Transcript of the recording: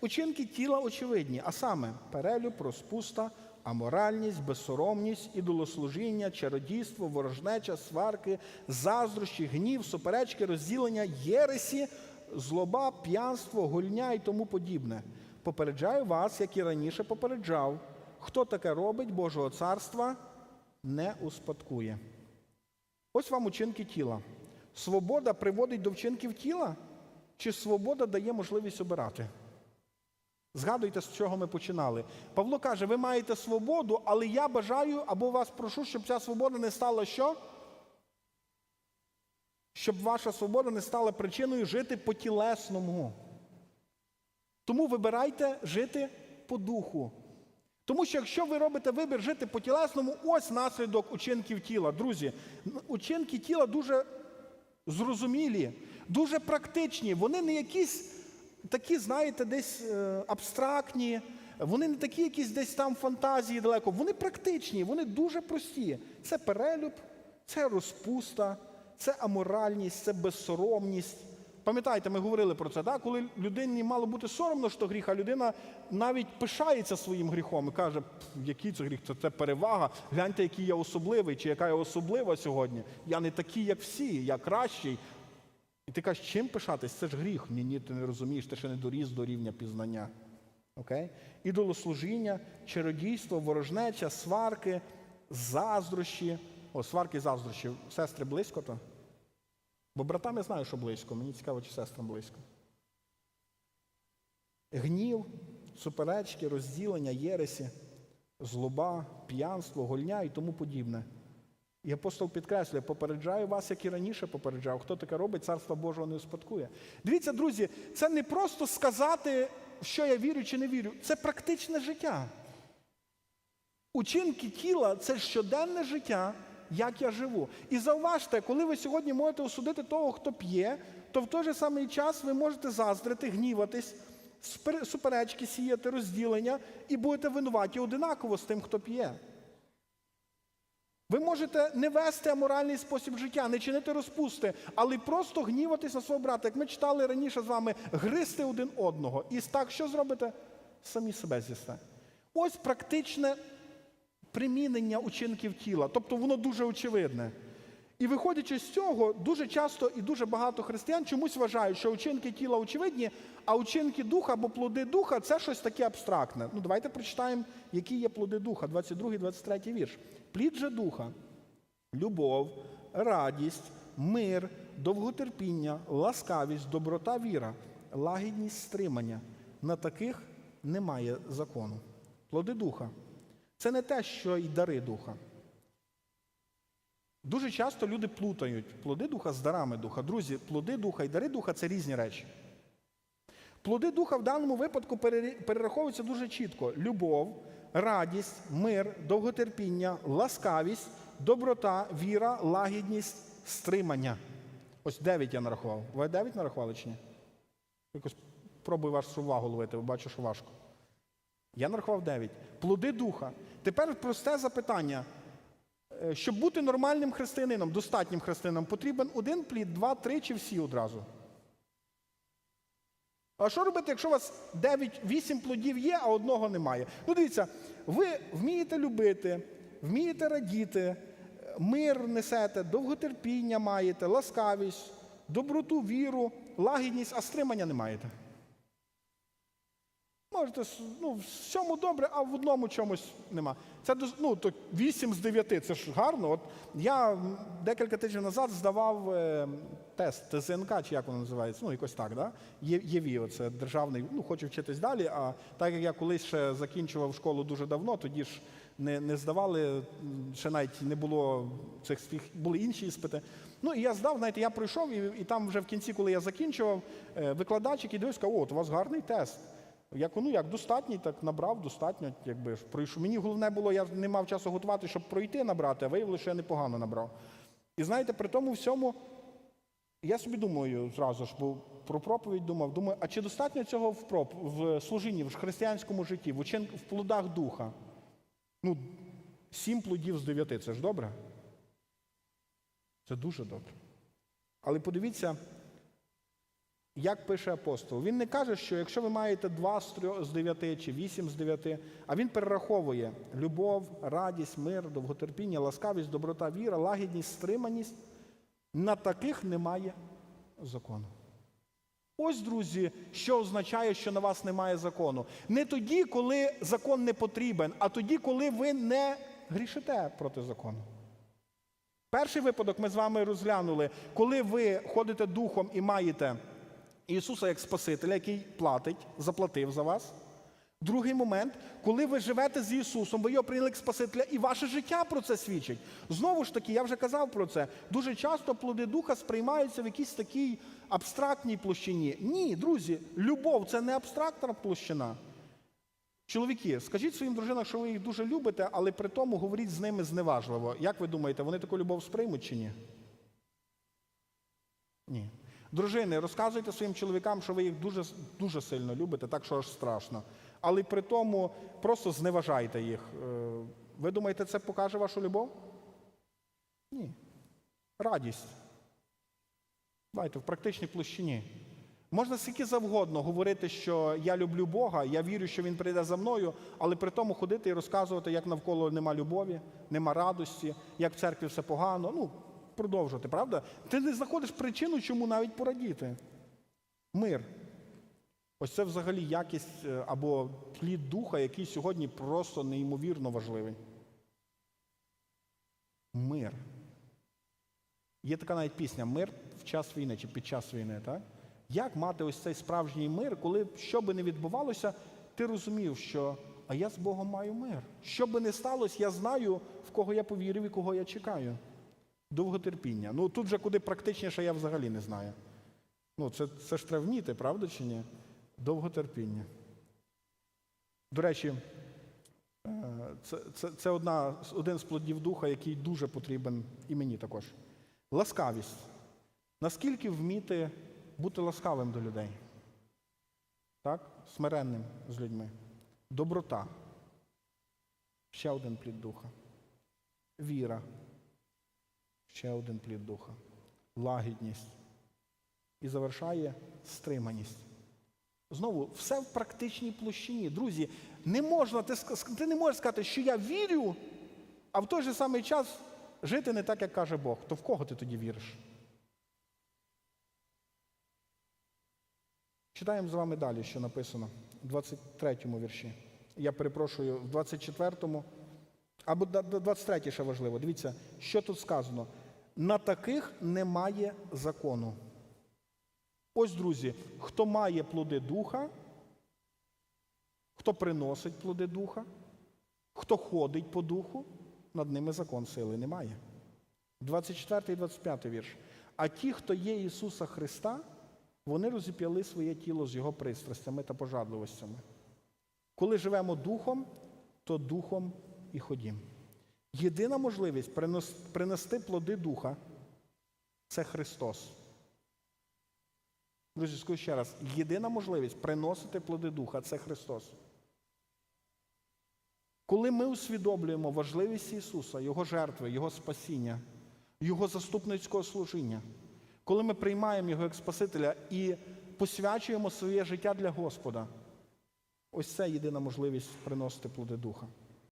Учинки тіла очевидні, а саме перелюб, розпуста, аморальність, безсоромність, ідолослужіння, чародійство, ворожнеча, сварки, заздрощі, гнів, суперечки, розділення, єресі, злоба, п'янство, гульня і тому подібне. Попереджаю вас, як і раніше попереджав, хто таке робить Божого царства, не успадкує. Ось вам учинки тіла. Свобода приводить до вчинків тіла, чи свобода дає можливість обирати? Згадуйте, з чого ми починали. Павло каже: ви маєте свободу, але я бажаю або вас прошу, щоб ця свобода не стала що? Щоб ваша свобода не стала причиною жити по тілесному. Тому вибирайте жити по духу. Тому що якщо ви робите вибір жити по тілесному, ось наслідок учинків тіла. Друзі, учинки тіла дуже зрозумілі, дуже практичні. Вони не якісь такі, знаєте, десь е, абстрактні, вони не такі якісь десь там фантазії далеко. Вони практичні, вони дуже прості. Це перелюб, це розпуста, це аморальність, це безсоромність. Пам'ятаєте, ми говорили про це, так? коли людині мало бути соромно, що гріх, а людина навіть пишається своїм гріхом і каже, який це гріх, це, це перевага. Гляньте, який я особливий, чи яка я особлива сьогодні. Я не такий, як всі, я кращий. І ти кажеш, чим пишатись? Це ж гріх. Ні, ні, ти не розумієш, ти ще не доріс до рівня пізнання. Окей? Ідолослужіння, чародійство, ворожнеча, сварки, заздрощі. О, сварки заздрощі. Сестри близько то? Бо братам я знаю, що близько. Мені цікаво, чи сестрам близько. Гнів, суперечки, розділення, єресі, злоба, п'янство, гольня і тому подібне. І апостол підкреслює, попереджаю вас, як і раніше попереджав. Хто таке робить, царство Божого не успадкує. Дивіться, друзі, це не просто сказати, що я вірю чи не вірю. Це практичне життя. Учинки тіла це щоденне життя, як я живу. І зауважте, коли ви сьогодні можете осудити того, хто п'є, то в той же самий час ви можете заздрити, гніватись, суперечки сіяти, розділення і будете винуваті одинаково з тим, хто п'є. Ви можете не вести аморальний спосіб життя, не чинити розпусти, але просто гніватись на свого брата. Як ми читали раніше з вами, гристи один одного. І так що зробите? Самі себе з'їсте. Ось практичне примінення учинків тіла. Тобто воно дуже очевидне. І виходячи з цього, дуже часто і дуже багато християн чомусь вважають, що учинки тіла очевидні, а учинки духа або плоди духа це щось таке абстрактне. Ну, давайте прочитаємо, які є плоди духа, 22, 23 вірш. Плід же духа, любов, радість, мир, довготерпіння, ласкавість, доброта, віра, лагідність, стримання. На таких немає закону. Плоди духа. Це не те, що й дари духа. Дуже часто люди плутають плоди духа з дарами духа. Друзі, плоди духа і дари духа це різні речі. Плоди духа в даному випадку перераховуються дуже чітко: любов, радість, мир, довготерпіння, ласкавість, доброта, віра, лагідність, стримання. Ось дев'ять я нарахував. Ви дев'ять нарахували чи ні? Якось пробую вашу увагу ловити, бо бачу, що важко. Я нарахував дев'ять. Плоди духа. Тепер просте запитання. Е, Щоб бути нормальним християнином, достатнім християнином, потрібен один плід, два, три чи всі одразу. А що робити, якщо у вас 9-8 плодів є, а одного немає? Ну, дивіться, ви вмієте любити, вмієте радіти, мир несете, довготерпіння маєте, ласкавість, доброту, віру, лагідність, а стримання не маєте. Можете ну, в всьому добре, а в одному чомусь нема. Це ну, то 8 з 9, це ж гарно. От я декілька тижнів назад здавав е, тест ТЗНК, чи як воно називається, ну якось так, да? Є, ЄВІО, це державний, ну хочу вчитись далі. А так як я колись ще закінчував школу дуже давно, тоді ж не, не здавали, ще навіть не було цих були інші іспити. Ну і я здав, знаєте, я пройшов, і, і там вже в кінці, коли я закінчував, е, викладач, який дивився, сказав, о, от у вас гарний тест. Як ну як достатній, так набрав, достатньо, якби ж пройшов. Мені головне було, я не мав часу готувати, щоб пройти набрати, а виявилося, що я непогано набрав. І знаєте, при тому всьому, я собі думаю зразу ж, бо про проповідь думав, думаю, а чи достатньо цього в, проп... в служінні, в християнському житті, в, учин... в плодах духа? Ну, сім плодів з дев'яти, це ж добре? Це дуже добре. Але подивіться, як пише апостол. Він не каже, що якщо ви маєте два з трьох- з дев'яти чи вісім з дев'яти, а він перераховує любов, радість, мир, довготерпіння, ласкавість, доброта, віра, лагідність, стриманість. На таких немає закону. Ось, друзі, що означає, що на вас немає закону. Не тоді, коли закон не потрібен, а тоді, коли ви не грішите проти закону. Перший випадок ми з вами розглянули, коли ви ходите духом і маєте Ісуса як Спасителя, який платить, заплатив за вас. Другий момент, коли ви живете з Ісусом, ви його прийняли як Спасителя, і ваше життя про це свідчить. Знову ж таки, я вже казав про це. Дуже часто плоди духа сприймаються в якійсь такій абстрактній площині. Ні, друзі, любов це не абстрактна площина. Чоловіки, скажіть своїм дружинам, що ви їх дуже любите, але при тому говоріть з ними зневажливо. Як ви думаєте, вони таку любов сприймуть чи ні? Ні. Дружини, розказуйте своїм чоловікам, що ви їх дуже, дуже сильно любите, так що аж страшно. Але при тому просто зневажайте їх. Е, Ви думаєте, це покаже вашу любов? Ні. Радість. Давайте в практичній площині. Можна скільки завгодно говорити, що я люблю Бога, я вірю, що Він прийде за мною, але при тому ходити і розказувати, як навколо нема любові, нема радості, як в церкві все погано. Ну, продовжувати, правда? Ти не знаходиш причину, чому навіть порадіти. Мир. Ось це взагалі якість е, або плід духа, який сьогодні просто неймовірно важливий. Мир. Є така навіть пісня Мир в час війни чи під час війни. Так? Як мати ось цей справжній мир, коли що би не відбувалося, ти розумів, що а я з Богом маю мир. Що би не сталося, я знаю, в кого я повірив і кого я чекаю. Довготерпіння. Ну тут же куди практичніше, я взагалі не знаю. Ну, це, це ж треба вміти, правда чи ні? Довготерпіння. До речі, е, це, це, це одна, один з плодів духа, який дуже потрібен і мені також. Ласкавість. Наскільки вміти бути ласкавим до людей? Так? Смиренним з людьми. Доброта. Ще один плід духа. Віра. Ще один плід духа. Лагідність. І завершає стриманість. Знову, все в практичній площині. Друзі, не можна, ти, ти не можеш сказати, що я вірю, а в той же самий час жити не так, як каже Бог. То в кого ти тоді віриш? Читаємо з вами далі, що написано в 23-му вірші. Я перепрошую, в 24-му, або да- да- 23 ще важливо. Дивіться, що тут сказано. На таких немає закону. Ось, друзі, хто має плоди духа, хто приносить плоди духа, хто ходить по духу, над ними закон сили немає. 24 і 25 вірш. А ті, хто є Ісуса Христа, вони розіп'яли своє тіло з Його пристрастями та пожадливостями. Коли живемо духом, то духом і ходім. Єдина можливість принести плоди духа це Христос. Друзі, скажу ще раз, єдина можливість приносити плоди духа це Христос. Коли ми усвідомлюємо важливість Ісуса, Його жертви, Його спасіння, Його заступницького служіння, коли ми приймаємо Його як Спасителя і посвячуємо своє життя для Господа, ось це єдина можливість приносити плоди Духа.